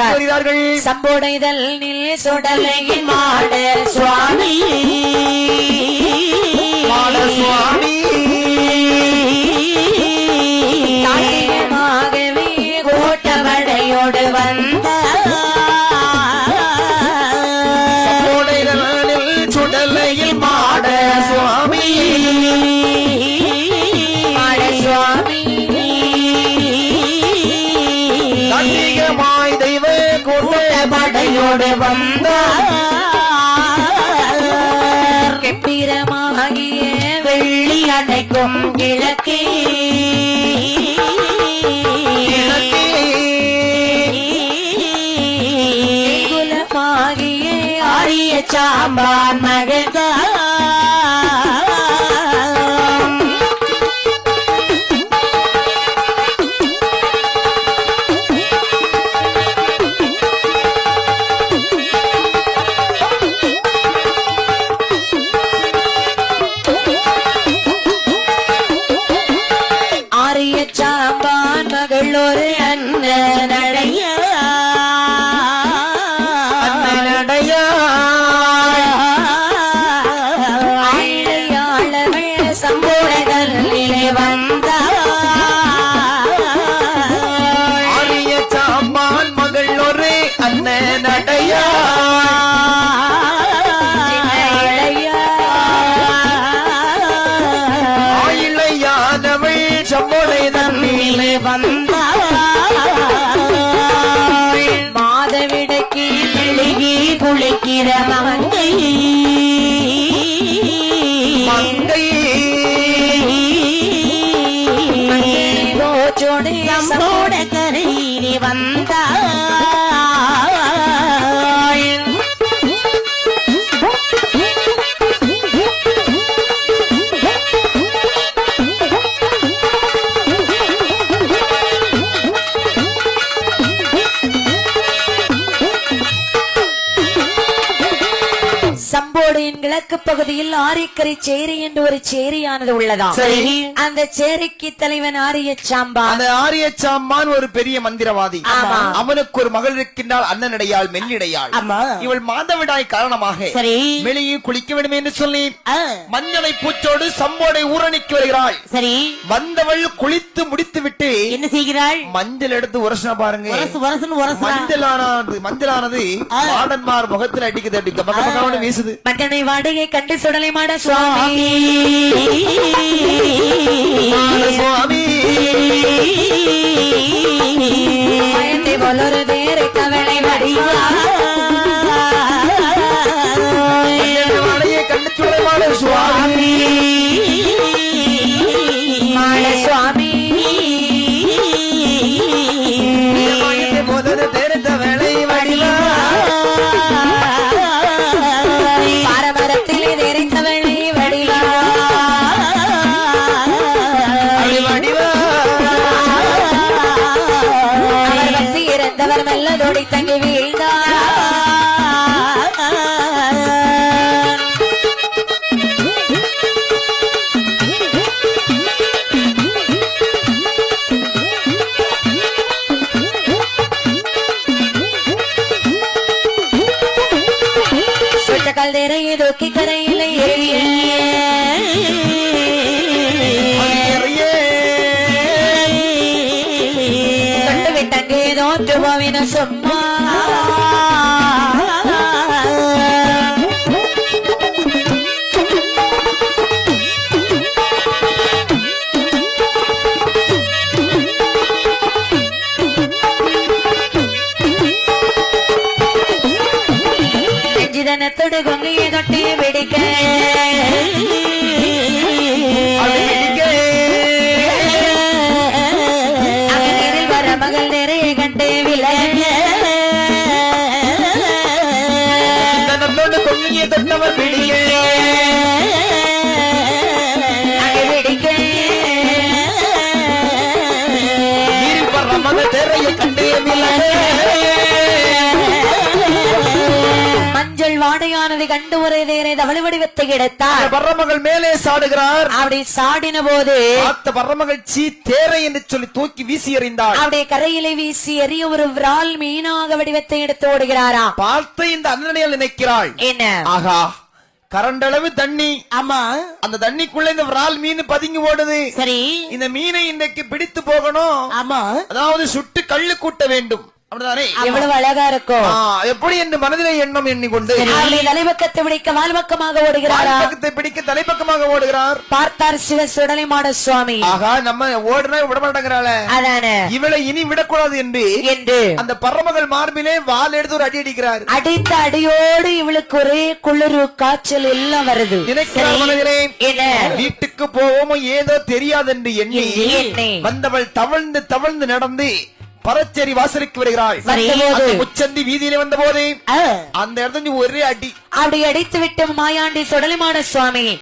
கூறுகிறார் கூறுகிறார்கள் சம்புடைதல் நில் சுடலையின் மாட சுவாமி. மாட சுவாமி. தாட்டியமாகவே கூட்டமடையோடு வந்த சுடலையில் மாட சுவாமி. கூட்டப்படையோடு வந்த கெம்பிரமாகிய வெள்ளி அணைக்கும் கிழக்கே. குலமாகிய ஆரிய one கிழக்கு பகுதியில் ஆரிக்கரை சேரி என்று ஒரு சேரியானது உள்ளதாம் சரி. அந்த சேரிக்கு தலைவன் ஆரிய சாம்பான் அந்த ஆரிய சாம்பான் ஒரு பெரிய மந்திரவாதி. அவனுக்கு ஒரு மகள் இருக்கின்றால் அண்ணனடையாள் மெல்லிடையாள். இவள் மாதவிடாய் காரணமாக சரி. வெளியே குளிக்க வேண்டும் என்று சொல்லி மஞ்சளை பூச்சோடு சம்போடை ஊரணிக்கு வருகிறாள் சரி வந்தவள் குளித்து முடித்து விட்டு என்ன செய்கிறாள் மஞ்சள் எடுத்து உரசன பாருங்க மஞ்சளானது மஞ்சளானது மாடன்மார் முகத்தில் அடிக்குது அடிக்க வீசுது வாடகை கண்டு சுடலை மாட சுவாமி. சுவாமி. அவர் பக்தி இறந்தவர் மெல்லதோடி தங்கி வீழ்ந்தார். சுட்ட கல்தேரையை தூக்கி கரையில் ஏறிய to Vavina Samma கொங்கையை பிடிக்க. பிடிக்க கண்டே விலக. மஞ்சள் வாடை மாயானது கண்டு ஒரு வடிவத்தை எடுத்தார். அந்த பரமகள் மேலே சாடுகிறார். அப்படி சாடின போது பார்த்த பரமகள் சீ தேரை என்று சொல்லி தூக்கி வீசி எறிந்தாள். அப்படியே கரையிலே வீசி எறிய ஒரு விரால் மீனாக வடிவத்தை எடுத்து ஓடுகிறாராம் பார்த்த இந்த அண்ணனையால் நினைக்கிறாள். என்ன? ஆகா கரண்டளவு தண்ணி. ஆமா. அந்த தண்ணிக்குள்ள இந்த விரால் மீன் பதுங்கி ஓடுது. சரி. இந்த மீனை இன்றைக்கு பிடித்து போகணும். ஆமா. அதாவது சுட்டு கள்ளு கூட்ட வேண்டும். எவ்வளவு அழகா இருக்கும். எப்படி என்று மனதிலே எண்ணம் எண்ணிக்கொண்டு. தலைபக்கத்தை பிடிக்க வால்பக்கமாக ஓடுகிறாரா? பிடிக்க தலைப்பக்கமாக ஓடுகிறார். பார்த்தார் சிவ சுடலைமாட சுவாமி. ஆகா நம்ம ஓடுனா விட மாட்டேங்கிறாள அதான. இவளை இனி விடக்கூடாது என்று என்று. அந்த பரமகள் மார்பிலே வால் எடுத்து ஒரு அடி அடிக்கிறார். அடித்த அடியோடு இவளுக்கு ஒரே குளிரு காய்ச்சல் எல்லாம் வருது. வீட்டுக்கு போவோமோ ஏதோ தெரியாதென்று எண்ணி எண்ணி. வந்தவள் தவழ்ந்து தவழ்ந்து நடந்து பரச்சேரி வாசலுக்கு. அந்த முச்சந்தி வீதியிலே வந்த போது அந்த இடத்துல ஒரே அடி. அப்படி அடித்து விட்டு மாயாண்டி சுடலைமாட சுவாமி.